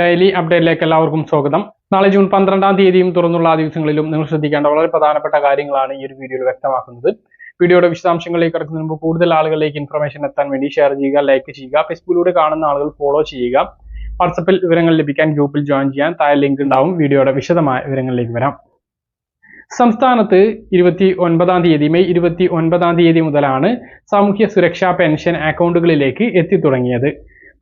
Daily അപ്ഡേറ്റിലേക്ക് എല്ലാവർക്കും സ്വാഗതം. നാളെ ജൂൺ പന്ത്രണ്ടാം തീയതിയും തുറന്നുള്ള ദിവസങ്ങളിലും നിങ്ങൾ ശ്രദ്ധിക്കേണ്ട വളരെ പ്രധാനപ്പെട്ട കാര്യങ്ങളാണ് ഈ ഒരു വീഡിയോയിൽ വ്യക്തമാക്കുന്നത്. വീഡിയോയുടെ വിശദാംശങ്ങളിലേക്ക് കടക്കുന്നതിന് മുമ്പ് കൂടുതൽ ആളുകളിലേക്ക് ഇൻഫർമേഷൻ എത്താൻ വേണ്ടി ഷെയർ ചെയ്യുക ലൈക്ക് ചെയ്യുക ഫേസ്ബുക്കിലൂടെ കാണുന്ന ആളുകൾ ഫോളോ ചെയ്യുക. വാട്സപ്പിൽ വിവരങ്ങൾ ലഭിക്കാൻ ഗ്രൂപ്പിൽ ജോയിൻ ചെയ്യാൻ താഴെ ലിങ്ക് ഉണ്ടാവും. വീഡിയോയുടെ വിശദമായ വിവരങ്ങളിലേക്ക് വരാം. സംസ്ഥാനത്ത് ഇരുപത്തി ഒൻപതാം തീയതി മെയ് ഇരുപത്തി ഒൻപതാം തീയതി മുതലാണ് സാമൂഹ്യ സുരക്ഷാ പെൻഷൻ അക്കൗണ്ടുകളിലേക്ക് എത്തിത്തുടങ്ങിയത്.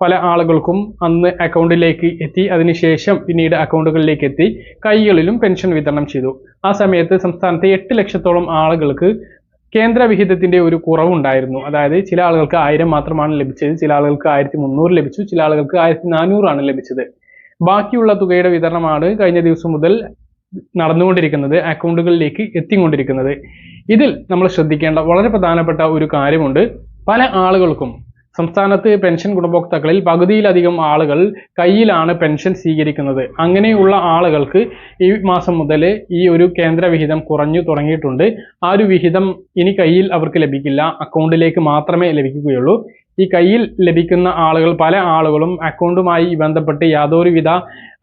പല ആളുകൾക്കും അന്ന് അക്കൗണ്ടിലേക്ക് എത്തി. അതിനുശേഷം പിന്നീട് അക്കൗണ്ടുകളിലേക്ക് എത്തി. കൈകളിലും പെൻഷൻ വിതരണം ചെയ്തു. ആ സമയത്ത് സംസ്ഥാനത്തെ എട്ട് ലക്ഷത്തോളം ആളുകൾക്ക് കേന്ദ്ര വിഹിതത്തിന്റെ ഒരു കുറവുണ്ടായിരുന്നു. അതായത് ചില ആളുകൾക്ക് ആയിരം മാത്രമാണ് ലഭിച്ചത്. ചില ആളുകൾക്ക് ആയിരത്തി മുന്നൂറ് ലഭിച്ചു. ചില ആളുകൾക്ക് ആയിരത്തി നാനൂറാണ് ലഭിച്ചത്. ബാക്കിയുള്ള തുകയുടെ വിതരണമാണ് കഴിഞ്ഞ ദിവസം മുതൽ നടന്നുകൊണ്ടിരിക്കുന്നത് അക്കൗണ്ടുകളിലേക്ക് എത്തിക്കൊണ്ടിരിക്കുന്നത്. ഇതിൽ നമ്മൾ ശ്രദ്ധിക്കേണ്ട വളരെ പ്രധാനപ്പെട്ട ഒരു കാര്യമുണ്ട്. പല ആളുകൾക്കും സംസ്ഥാനത്ത് പെൻഷൻ ഗുണഭോക്താക്കളിൽ പകുതിയിലധികം ആളുകൾ കയ്യിലാണ് പെൻഷൻ സ്വീകരിക്കുന്നത്. അങ്ങനെയുള്ള ആളുകൾക്ക് ഈ മാസം മുതൽ ഈ ഒരു കേന്ദ്ര വിഹിതം കുറഞ്ഞു തുടങ്ങിയിട്ടുണ്ട്. ആ ഒരു വിഹിതം ഇനി കയ്യിൽ അവർക്ക് ലഭിക്കില്ല. അക്കൗണ്ടിലേക്ക് മാത്രമേ ലഭിക്കുകയുള്ളൂ. ഈ കയ്യിൽ ലഭിക്കുന്ന ആളുകൾ പല ആളുകളും അക്കൗണ്ടുമായി ബന്ധപ്പെട്ട് യാതൊരുവിധ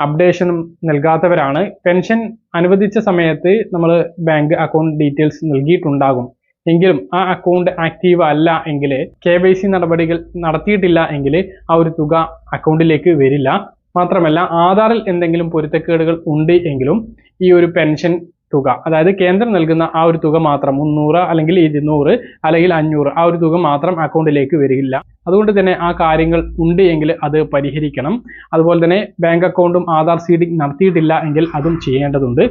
അപ്ഡേഷനും നൽകാത്തവരാണ്. പെൻഷൻ അനുവദിച്ച സമയത്ത് നമ്മൾ ബാങ്ക് അക്കൗണ്ട് ഡീറ്റെയിൽസ് നൽകിയിട്ടുണ്ടാകും. എങ്കിലും ആ അക്കൗണ്ട് ആക്റ്റീവ് അല്ല എങ്കിൽ കെ വൈ സി നടപടികൾ നടത്തിയിട്ടില്ല എങ്കിൽ ആ ഒരു തുക അക്കൗണ്ടിലേക്ക് വരില്ല. മാത്രമല്ല ആധാറിൽ എന്തെങ്കിലും പൊരുത്തക്കേടുകൾ ഉണ്ട് എങ്കിലും ഈ ഒരു പെൻഷൻ തുക അതായത് കേന്ദ്രം നൽകുന്ന ആ ഒരു തുക മാത്രം മുന്നൂറ് അല്ലെങ്കിൽ ഇരുന്നൂറ് അല്ലെങ്കിൽ അഞ്ഞൂറ് ആ ഒരു തുക മാത്രം അക്കൗണ്ടിലേക്ക് വരില്ല. അതുകൊണ്ട് തന്നെ ആ കാര്യങ്ങൾ ഉണ്ട് എങ്കിൽ അത് പരിഹരിക്കണം. അതുപോലെ തന്നെ ബാങ്ക് അക്കൗണ്ടും ആധാർ സീഡിംഗ് നടത്തിയിട്ടില്ല എങ്കിൽ അതും ചെയ്യേണ്ടതുണ്ട്.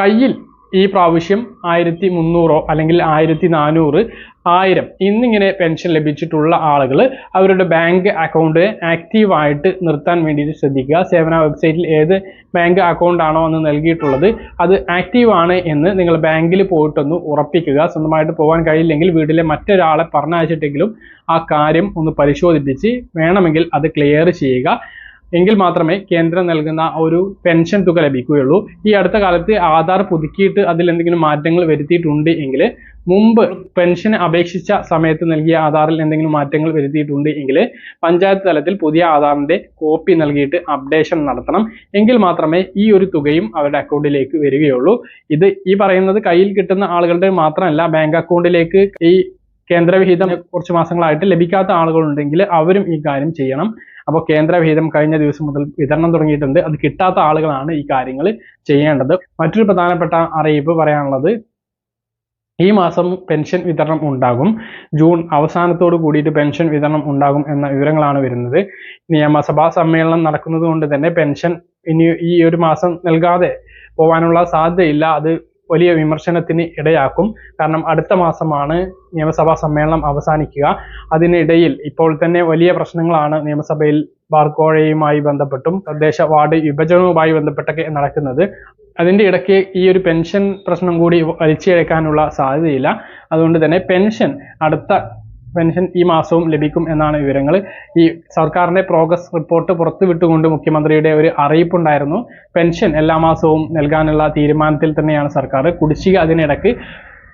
കയ്യിൽ ഈ പ്രാവശ്യം ആയിരത്തി മുന്നൂറോ അല്ലെങ്കിൽ ആയിരത്തി നാനൂറ് ആയിരം ഇന്നിങ്ങനെ പെൻഷൻ ലഭിച്ചിട്ടുള്ള ആളുകൾ അവരുടെ ബാങ്ക് അക്കൗണ്ട് ആക്റ്റീവായിട്ട് നിർത്താൻ വേണ്ടിയിട്ട് ശ്രദ്ധിക്കുക. സേവന വെബ്സൈറ്റിൽ ഏത് ബാങ്ക് അക്കൗണ്ട് ആണോ എന്ന് നൽകിയിട്ടുള്ളത് അത് ആക്റ്റീവാണ് എന്ന് നിങ്ങൾ ബാങ്കിൽ പോയിട്ടൊന്ന് ഉറപ്പിക്കുക. സ്വന്തമായിട്ട് പോകാൻ കഴിയില്ലെങ്കിൽ വീട്ടിലെ മറ്റൊരാളെ പറഞ്ഞയച്ചിട്ടെങ്കിലും ആ കാര്യം ഒന്ന് പരിശോധിപ്പിച്ച് വേണമെങ്കിൽ അത് ക്ലിയർ ചെയ്യുക. എങ്കിൽ മാത്രമേ കേന്ദ്രം നൽകുന്ന ഒരു പെൻഷൻ തുക ലഭിക്കുകയുള്ളൂ. ഈ അടുത്ത കാലത്ത് ആധാർ പുതുക്കിയിട്ട് അതിൽ എന്തെങ്കിലും മാറ്റങ്ങൾ വരുത്തിയിട്ടുണ്ട് എങ്കിൽ മുമ്പ് പെൻഷൻ അപേക്ഷിച്ച സമയത്ത് നൽകിയ ആധാറിൽ എന്തെങ്കിലും മാറ്റങ്ങൾ വരുത്തിയിട്ടുണ്ട് എങ്കിൽ പഞ്ചായത്ത് തലത്തിൽ പുതിയ ആധാറിന്റെ കോപ്പി നൽകിയിട്ട് അപ്ഡേഷൻ നടത്തണം. എങ്കിൽ മാത്രമേ ഈ ഒരു തുകയും അവരുടെ അക്കൗണ്ടിലേക്ക് വരികയുള്ളൂ. ഇത് ഈ പറയുന്നത് കയ്യിൽ കിട്ടുന്ന ആളുകളുടെ മാത്രമല്ല ബാങ്ക് അക്കൗണ്ടിലേക്ക് ഈ കേന്ദ്രവിഹിതം കുറച്ച് മാസങ്ങളായിട്ട് ലഭിക്കാത്ത ആളുകളുണ്ടെങ്കിൽ അവരും ഈ കാര്യം ചെയ്യണം. അപ്പോൾ കേന്ദ്രവിഹിതം കഴിഞ്ഞ ദിവസം മുതൽ വിതരണം തുടങ്ങിയിട്ടുണ്ട്. അത് കിട്ടാത്ത ആളുകളാണ് ഈ കാര്യങ്ങൾ ചെയ്യേണ്ടത്. മറ്റൊരു പ്രധാനപ്പെട്ട അറിയിപ്പ് പറയാനുള്ളത് ഈ മാസം പെൻഷൻ വിതരണം ഉണ്ടാകും. ജൂൺ അവസാനത്തോട് കൂടിയിട്ട് പെൻഷൻ വിതരണം ഉണ്ടാകും എന്ന വിവരങ്ങളാണ് വരുന്നത്. നിയമസഭാ സമ്മേളനം നടക്കുന്നത് കൊണ്ട് തന്നെ പെൻഷൻ ഇനി ഈ ഒരു മാസം നൽകാതെ പോവാനുള്ള സാധ്യതയില്ല. അത് വലിയ വിമർശനത്തിന് ഇടയാക്കും. കാരണം അടുത്ത മാസമാണ് നിയമസഭാ സമ്മേളനം അവസാനിക്കുക. അതിനിടയിൽ ഇപ്പോൾ തന്നെ വലിയ പ്രശ്നങ്ങളാണ് നിയമസഭയിൽ ബാർക്കോഴയുമായി ബന്ധപ്പെട്ടും തദ്ദേശ വാർഡ് വിഭജനവുമായി ബന്ധപ്പെട്ടൊക്കെ നടക്കുന്നത്. അതിന്റെ ഇടയ്ക്ക് ഈ ഒരു പെൻഷൻ പ്രശ്നം കൂടി വലിച്ചിഴക്കാനുള്ള സാധ്യതയില്ല. അതുകൊണ്ട് തന്നെ പെൻഷൻ അടുത്ത പെൻഷൻ ഈ മാസവും ലഭിക്കും എന്നാണ് വിവരങ്ങൾ. ഈ സർക്കാരിന്റെ പ്രോഗ്രസ് റിപ്പോർട്ട് പുറത്തുവിട്ടുകൊണ്ട് മുഖ്യമന്ത്രിയുടെ ഒരു അറിയിപ്പുണ്ടായിരുന്നു. പെൻഷൻ എല്ലാ മാസവും നൽകാനുള്ള തീരുമാനത്തിൽ തന്നെയാണ് സർക്കാർ. കുടിശ്ശിക അതിനിടയ്ക്ക്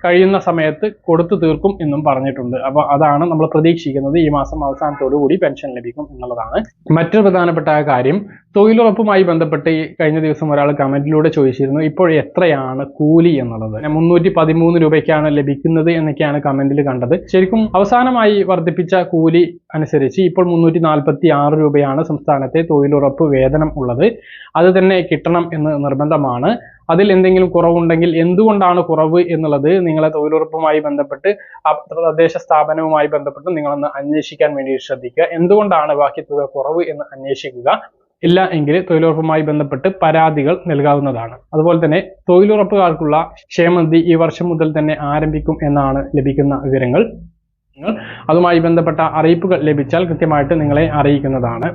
കഴിയുന്ന സമയത്ത് കൊടുത്തു തീർക്കും എന്നും പറഞ്ഞിട്ടുണ്ട്. അപ്പോൾ അതാണ് നമ്മൾ പ്രതീക്ഷിക്കുന്നത്. ഈ മാസം അവസാനത്തോടു കൂടി പെൻഷൻ ലഭിക്കും എന്നുള്ളതാണ്. മറ്റൊരു പ്രധാനപ്പെട്ട കാര്യം തൊഴിലുറപ്പുമായി ബന്ധപ്പെട്ട് ഈ കഴിഞ്ഞ ദിവസം ഒരാൾ കമന്റിലൂടെ ചോദിച്ചിരുന്നു ഇപ്പോൾ എത്രയാണ് കൂലി എന്നുള്ളത്? മുന്നൂറ്റി പതിമൂന്ന് രൂപയ്ക്കാണ് ലഭിക്കുന്നത് എന്നൊക്കെയാണ് കമന്റിൽ കണ്ടത്. ശരിക്കും അവസാനമായി വർദ്ധിപ്പിച്ച കൂലി അനുസരിച്ച് ഇപ്പോൾ മുന്നൂറ്റി നാൽപ്പത്തി ആറ് രൂപയാണ് സംസ്ഥാനത്തെ തൊഴിലുറപ്പ് വേതനം ഉള്ളത്. അത് തന്നെ കിട്ടണം എന്ന് നിർബന്ധമാണ്. അതിൽ എന്തെങ്കിലും കുറവുണ്ടെങ്കിൽ എന്തുകൊണ്ടാണ് കുറവ് എന്നുള്ളത് നിങ്ങളെ തൊഴിലുറപ്പുമായി ബന്ധപ്പെട്ട് തദ്ദേശ സ്ഥാപനവുമായി ബന്ധപ്പെട്ട് നിങ്ങളൊന്ന് അന്വേഷിക്കാൻ വേണ്ടി ശ്രദ്ധിക്കുക. എന്തുകൊണ്ടാണ് ബാക്കി തുക കുറവ് എന്ന് അന്വേഷിക്കുക. ഇല്ല എങ്കിൽ തൊഴിലുറപ്പുമായി ബന്ധപ്പെട്ട് പരാതികൾ നൽകാവുന്നതാണ്. അതുപോലെ തന്നെ തൊഴിലുറപ്പുകാർക്കുള്ള ക്ഷേമനിധി ഈ വർഷം മുതൽ തന്നെ ആരംഭിക്കും എന്നാണ് ലഭിക്കുന്ന വിവരങ്ങൾ. അതുമായി ബന്ധപ്പെട്ട അറിയിപ്പുകൾ ലഭിച്ചാൽ കൃത്യമായിട്ട് നിങ്ങളെ അറിയിക്കുന്നതാണ്.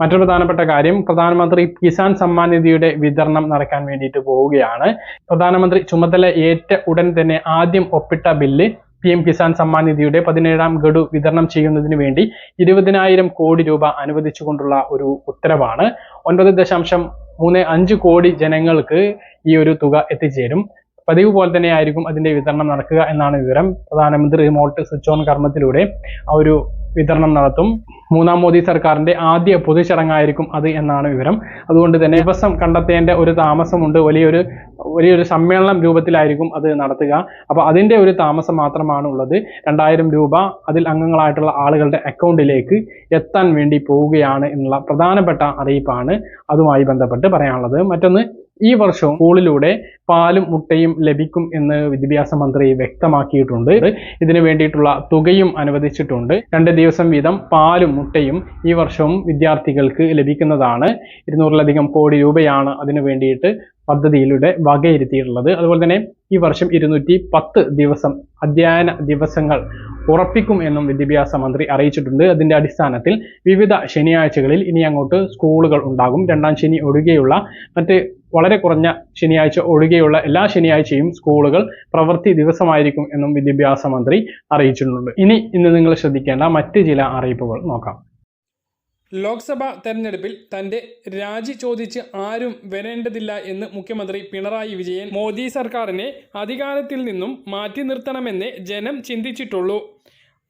മറ്റൊരു പ്രധാനപ്പെട്ട കാര്യം പ്രധാനമന്ത്രി കിസാൻ സമ്മാൻ നിധിയുടെ വിതരണം നടക്കാൻ വേണ്ടിയിട്ട് പോവുകയാണ്. പ്രധാനമന്ത്രി ചുമതല ഏറ്റ ഉടൻ തന്നെ ആദ്യം ഒപ്പിട്ട ബില്ല് പി കിസാൻ സമ്മാൻ നിധിയുടെ പതിനേഴാം ഗഡു വിതരണം ചെയ്യുന്നതിന് വേണ്ടി ഇരുപതിനായിരം കോടി രൂപ അനുവദിച്ചുകൊണ്ടുള്ള ഒരു ഉത്തരവാണ്. ഒൻപത് ദശാംശം മൂന്ന് അഞ്ച് കോടി ജനങ്ങൾക്ക് ഈ ഒരു തുക എത്തിച്ചേരും. പതിവ് പോലെ തന്നെ ആയിരിക്കും അതിന്റെ വിതരണം നടക്കുക എന്നാണ് വിവരം. പ്രധാനമന്ത്രി റിമോട്ട് സ്വിച്ച് ഓൺ കർമ്മത്തിലൂടെ ആ ഒരു വിതരണം നടത്തും. മൂന്നാം മോദി സർക്കാരിന്റെ ആദ്യ പൊതുചടങ്ങായിരിക്കും അത് എന്നാണ് വിവരം. അതുകൊണ്ട് തന്നെ ദിവസം കണ്ടെത്തേണ്ട ഒരു താമസമുണ്ട്. വലിയൊരു വലിയൊരു സമ്മേളനം രൂപത്തിലായിരിക്കും അത് നടത്തുക. അപ്പൊ അതിന്റെ ഒരു താമസം മാത്രമാണ് ഉള്ളത്. രണ്ടായിരം രൂപ അതിൽ അംഗങ്ങളായിട്ടുള്ള ആളുകളുടെ അക്കൗണ്ടിലേക്ക് എത്താൻ വേണ്ടി പോവുകയാണ് എന്നുള്ള പ്രധാനപ്പെട്ട അറിയിപ്പാണ് അതുമായി ബന്ധപ്പെട്ട് പറയാനുള്ളത്. മറ്റൊന്ന് ഈ വർഷവും സ്കൂളിലൂടെ പാലും മുട്ടയും ലഭിക്കും എന്ന് വിദ്യാഭ്യാസ മന്ത്രി വ്യക്തമാക്കിയിട്ടുണ്ട്. ഇതിനു വേണ്ടിയിട്ടുള്ള തുകയും അനുവദിച്ചിട്ടുണ്ട്. രണ്ട് ദിവസം വീതം പാലും മുട്ടയും ഈ വർഷവും വിദ്യാർത്ഥികൾക്ക് ലഭിക്കുന്നതാണ്. ഇരുന്നൂറിലധികം കോടി രൂപയാണ് അതിനു വേണ്ടിയിട്ട് പദ്ധതിയിലൂടെ വകയിരുത്തിയിട്ടുള്ളത്. അതുപോലെ തന്നെ ഈ വർഷം ഇരുന്നൂറ്റി പത്ത് ദിവസം അധ്യയന ദിവസങ്ങൾ ഉറപ്പിക്കും എന്നും വിദ്യാഭ്യാസ മന്ത്രി അറിയിച്ചിട്ടുണ്ട്. അതിന്റെ അടിസ്ഥാനത്തിൽ വിവിധ ശനിയാഴ്ചകളിൽ ഇനി അങ്ങോട്ട് സ്കൂളുകൾ ഉണ്ടാകും. രണ്ടാം ശനി ഒഴികെയുള്ള മറ്റ് വളരെ കുറഞ്ഞ ശനിയാഴ്ച ഒഴികെയുള്ള എല്ലാ ശനിയാഴ്ചയും സ്കൂളുകൾ പ്രവൃത്തി ദിവസമായിരിക്കും എന്നും വിദ്യാഭ്യാസ മന്ത്രി അറിയിച്ചിട്ടുണ്ട്. ഇനി ഇന്ന് നിങ്ങൾ ശ്രദ്ധിക്കേണ്ട മറ്റ് ചില അറിയിപ്പുകൾ നോക്കാം. ലോക്സഭാ തെരഞ്ഞെടുപ്പിൽ തന്റെ രാജി ചോദിച്ച് ആരും വരേണ്ടതില്ല എന്ന് മുഖ്യമന്ത്രി പിണറായി വിജയൻ മോദി സർക്കാരിനെ അധികാരത്തിൽ നിന്നും മാറ്റി നിർത്തണമെന്നേ ജനം ചിന്തിച്ചിട്ടുള്ളൂ.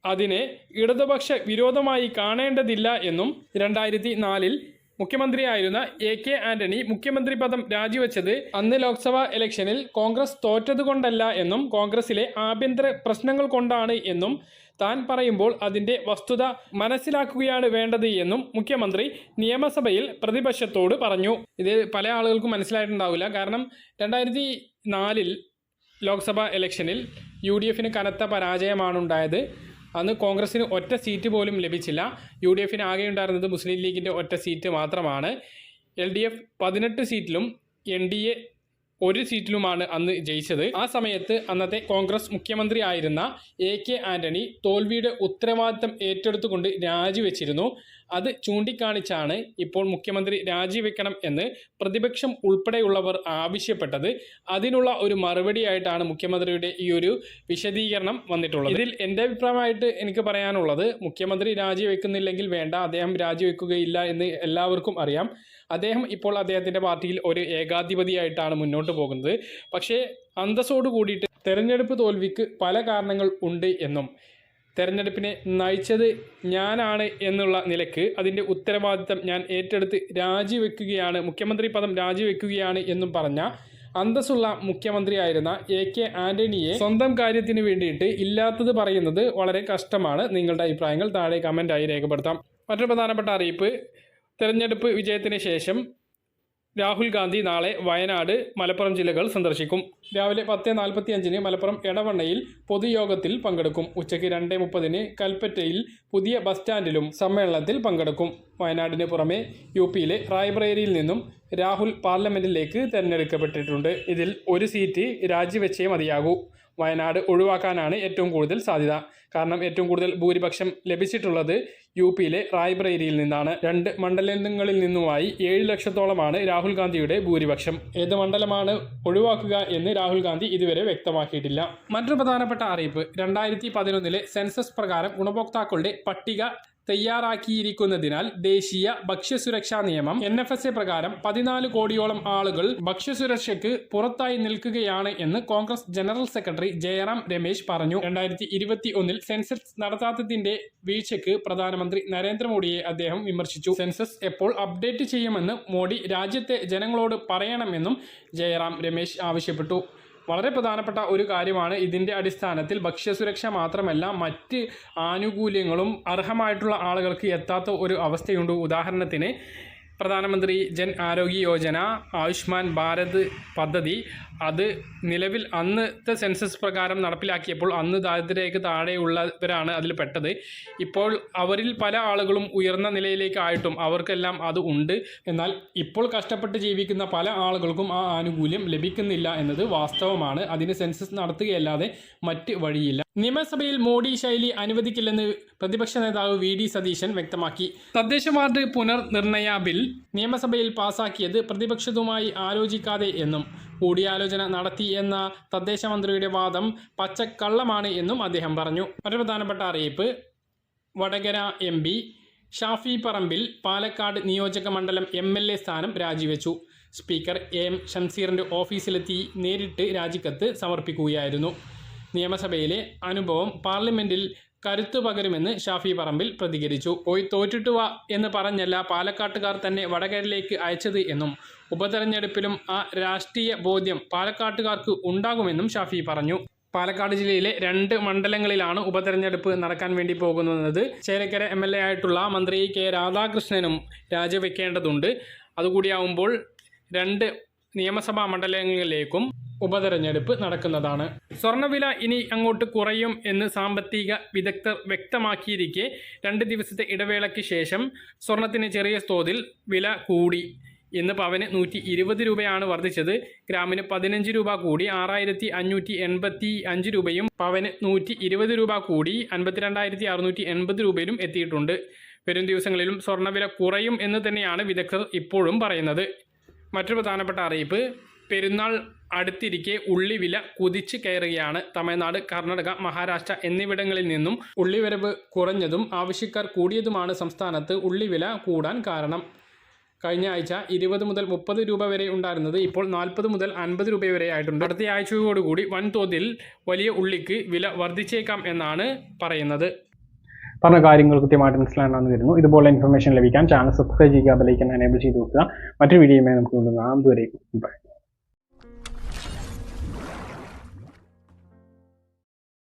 അതിനെ ഇടതുപക്ഷ വിരോധമായി കാണേണ്ടതില്ല എന്നും രണ്ടായിരത്തി നാലിൽ മുഖ്യമന്ത്രിയായിരുന്ന എ കെ ആന്റണി മുഖ്യമന്ത്രി പദം രാജിവെച്ചത് അന്ന് ലോക്സഭാ ഇലക്ഷനിൽ കോൺഗ്രസ് തോറ്റതുകൊണ്ടല്ല എന്നും കോൺഗ്രസിലെ ആഭ്യന്തര പ്രശ്നങ്ങൾ കൊണ്ടാണ് എന്നും താൻ പറയുമ്പോൾ അതിന്റെ വസ്തുത മനസ്സിലാക്കുകയാണ് വേണ്ടത് എന്നും മുഖ്യമന്ത്രി നിയമസഭയിൽ പ്രതിപക്ഷത്തോട് പറഞ്ഞു. ഇത് പല ആളുകൾക്കും മനസ്സിലായിട്ടുണ്ടാവില്ല. കാരണം രണ്ടായിരത്തി നാലിൽ ലോക്സഭാ ഇലക്ഷനിൽ യു ഡി എഫിന് കനത്ത അന്ന് കോൺഗ്രസിന് ഒറ്റ സീറ്റ് പോലും ലഭിച്ചില്ല. യു ഡി എഫിന് ആകെ ഉണ്ടായിരുന്നത് മുസ്ലിം ലീഗിന്റെ ഒറ്റ സീറ്റ് മാത്രമാണ്. എൽ ഡി എഫ് പതിനെട്ട് സീറ്റിലും എൻ ഡി എ ഒരു സീറ്റിലുമാണ് അന്ന് ജയിച്ചത്. ആ സമയത്ത് അന്നത്തെ കോൺഗ്രസ് മുഖ്യമന്ത്രി ആയിരുന്ന എ കെ ആന്റണി തോൽവിയുടെ ഉത്തരവാദിത്തം ഏറ്റെടുത്തുകൊണ്ട് രാജിവെച്ചിരുന്നു. അത് ചൂണ്ടിക്കാണിച്ചാണ് ഇപ്പോൾ മുഖ്യമന്ത്രി രാജിവെക്കണം എന്ന് പ്രതിപക്ഷം ഉൾപ്പെടെയുള്ളവർ ആവശ്യപ്പെട്ടത്. അതിനുള്ള ഒരു മറുപടിയായിട്ടാണ് മുഖ്യമന്ത്രിയുടെ ഈ ഒരു വിശദീകരണം വന്നിട്ടുള്ളത്. ഇതിൽ എന്റെ അഭിപ്രായമായിട്ട് എനിക്ക് പറയാനുള്ളത് മുഖ്യമന്ത്രി രാജിവെക്കുന്നില്ലെങ്കിൽ വേണ്ട അദ്ദേഹം രാജിവെക്കുകയില്ല എന്ന് എല്ലാവർക്കും അറിയാം. അദ്ദേഹം ഇപ്പോൾ അദ്ദേഹത്തിന്റെ പാർട്ടിയിൽ ഒരു ഏകാധിപതിയായിട്ടാണ് മുന്നോട്ട് പോകുന്നത്. പക്ഷേ അന്തസ്സോട് കൂടിയിട്ട് തെരഞ്ഞെടുപ്പ് തോൽവിക്ക് പല കാരണങ്ങൾ ഉണ്ട് എന്നും തെരഞ്ഞെടുപ്പിനെ നയിച്ചത് ഞാനാണ് എന്നുള്ള നിലയ്ക്ക് അതിന്റെ ഉത്തരവാദിത്തം ഞാൻ ഏറ്റെടുത്ത് രാജിവെക്കുകയാണ് മുഖ്യമന്ത്രി പദം രാജിവെക്കുകയാണ് എന്നും പറഞ്ഞ അന്തസ്സുള്ള മുഖ്യമന്ത്രിയായിരുന്ന എ കെ ആന്റണിയെ സ്വന്തം കാര്യത്തിന് വേണ്ടിയിട്ട് ഇല്ലാത്തത് പറയുന്നത് വളരെ കഷ്ടമാണ്. നിങ്ങളുടെ അഭിപ്രായങ്ങൾ താഴെ കമന്റായി രേഖപ്പെടുത്താം. മറ്റൊരു പ്രധാനപ്പെട്ട അറിയിപ്പ് തെരഞ്ഞെടുപ്പ് വിജയത്തിന് ശേഷം രാഹുൽ ഗാന്ധി നാളെ വയനാട് മലപ്പുറം ജില്ലകൾ സന്ദർശിക്കും. രാവിലെ പത്ത് നാൽപ്പത്തി അഞ്ചിന് മലപ്പുറം എടവണ്ണയിൽ പൊതുയോഗത്തിൽ പങ്കെടുക്കും. ഉച്ചയ്ക്ക് രണ്ട് മുപ്പതിന് കൽപ്പറ്റയിൽ പുതിയ ബസ് സ്റ്റാൻഡിലും സമ്മേളനത്തിൽ പങ്കെടുക്കും. വയനാടിന് പുറമെ യു പിയിലെ റായ്ബ്രേരിയിൽ നിന്നും രാഹുൽ പാർലമെന്റിലേക്ക് തെരഞ്ഞെടുക്കപ്പെട്ടിട്ടുണ്ട്. ഇതിൽ ഒരു സീറ്റ് രാജിവെച്ചേ മതിയാകൂ. വയനാട് ഒഴിവാക്കാനാണ് ഏറ്റവും കൂടുതൽ സാധ്യത. കാരണം ഏറ്റവും കൂടുതൽ ഭൂരിപക്ഷം ലഭിച്ചിട്ടുള്ളത് യു പിയിലെ റായ്ബ്രേരിയിൽ നിന്നാണ്. രണ്ട് മണ്ഡലങ്ങളിൽ നിന്നുമായി ഏഴ് ലക്ഷത്തോളമാണ് രാഹുൽ ഗാന്ധിയുടെ ഭൂരിപക്ഷം. ഏത് മണ്ഡലമാണ് ഒഴിവാക്കുക എന്ന് രാഹുൽ ഗാന്ധി ഇതുവരെ വ്യക്തമാക്കിയിട്ടില്ല. മറ്റൊരു പ്രധാനപ്പെട്ട അറിയിപ്പ്. രണ്ടായിരത്തി പതിനൊന്നിലെ സെൻസസ് പ്രകാരം ഗുണഭോക്താക്കളുടെ പട്ടിക തയ്യാറാക്കിയിരിക്കുന്നതിനാൽ ദേശീയ ഭക്ഷ്യസുരക്ഷാ നിയമം എൻ എഫ് എസ് എ പ്രകാരം പതിനാല് കോടിയോളം ആളുകൾ ഭക്ഷ്യസുരക്ഷയ്ക്ക് പുറത്തായി നിൽക്കുകയാണ് എന്ന് Congress general secretary Jairam Ramesh പറഞ്ഞു. രണ്ടായിരത്തി ഇരുപത്തി ഒന്നിൽ സെൻസസ് നടത്താത്തതിന്റെ വീഴ്ചയ്ക്ക് പ്രധാനമന്ത്രി നരേന്ദ്രമോദിയെ അദ്ദേഹം വിമർശിച്ചു. സെൻസസ് എപ്പോൾ അപ്ഡേറ്റ് ചെയ്യുമെന്ന് മോഡി രാജ്യത്തെ ജനങ്ങളോട് പറയണമെന്നും ജയറാം രമേശ് ആവശ്യപ്പെട്ടു. വളരെ പ്രധാനപ്പെട്ട ഒരു കാര്യമാണ് ഇതിന്റെ അടിസ്ഥാനത്തിൽ ഭക്ഷ്യസുരക്ഷ മാത്രമല്ല മറ്റ് ആനുകൂല്യങ്ങളും അർഹമായിട്ടുള്ള ആളുകൾക്ക് എത്താത്ത ഒരു അവസ്ഥയുണ്ട്. ഉദാഹരണത്തിന് പ്രധാനമന്ത്രി ജൻ ആരോഗ്യ യോജന ആയുഷ്മാൻ ഭാരത് പദ്ധതി അത് നിലവിൽ അന്നത്തെ സെൻസസ് പ്രകാരം നടപ്പിലാക്കിയപ്പോൾ അന്ന് ദാരിദ്ര്യരേഖ താഴെയുള്ളവരാണ് അതിൽ പെട്ടത്. ഇപ്പോൾ അവരിൽ പല ആളുകളും ഉയർന്ന നിലയിലേക്കായിട്ടും അവർക്കെല്ലാം അത് ഉണ്ട്. എന്നാൽ ഇപ്പോൾ കഷ്ടപ്പെട്ട് ജീവിക്കുന്ന പല ആളുകൾക്കും ആ ആനുകൂല്യം ലഭിക്കുന്നില്ല എന്നത് വാസ്തവമാണ്. അതിന് സെൻസസ് നടത്തുകയല്ലാതെ മറ്റ് വഴിയില്ല. നിയമസഭയിൽ മോഡി ശൈലി അനുവദിക്കില്ലെന്ന് പ്രതിപക്ഷ നേതാവ് വി ഡി സതീശൻ വ്യക്തമാക്കി. തദ്ദേശ വാർഡ് പുനർനിർണയ ബിൽ നിയമസഭയിൽ പാസാക്കിയത് പ്രതിപക്ഷതുമായി ആലോചിക്കാതെ എന്നും കൂടിയാലോചന നടത്തി എന്ന തദ്ദേശ മന്ത്രിയുടെ വാദം പച്ചക്കള്ളമാണ് എന്നും അദ്ദേഹം പറഞ്ഞു. മറ്റൊരു പ്രധാനപ്പെട്ട അറിയിപ്പ് വടകര എം പി ഷാഫി പറമ്പിൽ പാലക്കാട് നിയോജക മണ്ഡലം എം എൽ എ സ്ഥാനം രാജിവെച്ചു. സ്പീക്കർ എ ഷംസീറിന്റെ ഓഫീസിലെത്തി നേരിട്ട് രാജിക്കത്ത് സമർപ്പിക്കുകയായിരുന്നു. നിയമസഭയിലെ അനുഭവം പാർലമെന്റിൽ കരുത്തു പകരുമെന്ന് ഷാഫി പറമ്പിൽ പ്രതികരിച്ചു. പോയി തോറ്റിട്ടു വാ എന്ന് പറഞ്ഞല്ല പാലക്കാട്ടുകാർ തന്നെ വടകരയിലേക്ക് അയച്ചത് എന്നും ഉപതെരഞ്ഞെടുപ്പിലും ആ രാഷ്ട്രീയ ബോധ്യം പാലക്കാട്ടുകാർക്ക് ഉണ്ടാകുമെന്നും ഷാഫി പറഞ്ഞു. പാലക്കാട് ജില്ലയിലെ രണ്ട് മണ്ഡലങ്ങളിലാണ് ഉപതെരഞ്ഞെടുപ്പ് നടക്കാൻ വേണ്ടി പോകുന്നത്. ചേരക്കര എം എൽ എ ആയിട്ടുള്ള മന്ത്രി കെ രാധാകൃഷ്ണനും രാജിവെക്കേണ്ടതുണ്ട്. അതുകൂടിയാവുമ്പോൾ രണ്ട് നിയമസഭാ മണ്ഡലങ്ങളിലേക്കും ഉപതെരഞ്ഞെടുപ്പ് നടക്കുന്നതാണ്. സ്വർണവില ഇനി അങ്ങോട്ട് കുറയും എന്ന് സാമ്പത്തിക വിദഗ്ധർ വ്യക്തമാക്കിയിരിക്കെ രണ്ട് ദിവസത്തെ ഇടവേളയ്ക്ക് ശേഷം സ്വർണത്തിന് ചെറിയ തോതിൽ വില കൂടി ഇന്ന് പവന് നൂറ്റി ഇരുപത് രൂപയാണ് വർദ്ധിച്ചത്. ഗ്രാമിന് പതിനഞ്ച് രൂപ കൂടി ആറായിരത്തി അഞ്ഞൂറ്റി എൺപത്തി അഞ്ച് രൂപയും പവന് നൂറ്റി ഇരുപത് രൂപ കൂടി അൻപത്തിരണ്ടായിരത്തി അറുന്നൂറ്റി എൺപത് രൂപയിലും എത്തിയിട്ടുണ്ട്. വരും ദിവസങ്ങളിലും സ്വർണവില കുറയും എന്ന് തന്നെയാണ് വിദഗ്ധർ ഇപ്പോഴും പറയുന്നത്. മറ്റൊരു പ്രധാനപ്പെട്ട അറിയിപ്പ് പെരുന്നാൾ അടുത്തിരിക്കെ ഉള്ളിവില കുതിച്ചു കയറുകയാണ്. തമിഴ്നാട് കർണാടക മഹാരാഷ്ട്ര എന്നിവിടങ്ങളിൽ നിന്നും ഉള്ളിവരവ് കുറഞ്ഞതും ആവശ്യക്കാർ കൂടിയതുമാണ് സംസ്ഥാനത്ത് ഉള്ളിവില കൂടാൻ കാരണം. കഴിഞ്ഞ ആഴ്ച ഇരുപത് മുതൽ മുപ്പത് രൂപ വരെ ഉണ്ടായിരുന്നത് ഇപ്പോൾ നാൽപ്പത് മുതൽ അൻപത് രൂപ വരെ ആയിട്ടുണ്ട്. അടുത്ത ആഴ്ചയോടുകൂടി വൻതോതിൽ വലിയ ഉള്ളിക്ക് വില വർദ്ധിച്ചേക്കാം എന്നാണ് പറയുന്നത്. പറഞ്ഞ കാര്യങ്ങൾ കൃത്യമായിട്ട് മനസ്സിലാക്കാൻ വരുന്നു ഇതുപോലെ ഇൻഫർമേഷൻ ലഭിക്കാൻ ചാനൽ സബ്സ്ക്രൈബ് ചെയ്യുക ബെലൈക്കൻ എനേബിൾ ചെയ്ത് നോക്കുക മറ്റൊരു വീഡിയോയുമായി നമുക്ക് കൊണ്ടുവരാം അതുവരെ ബൈ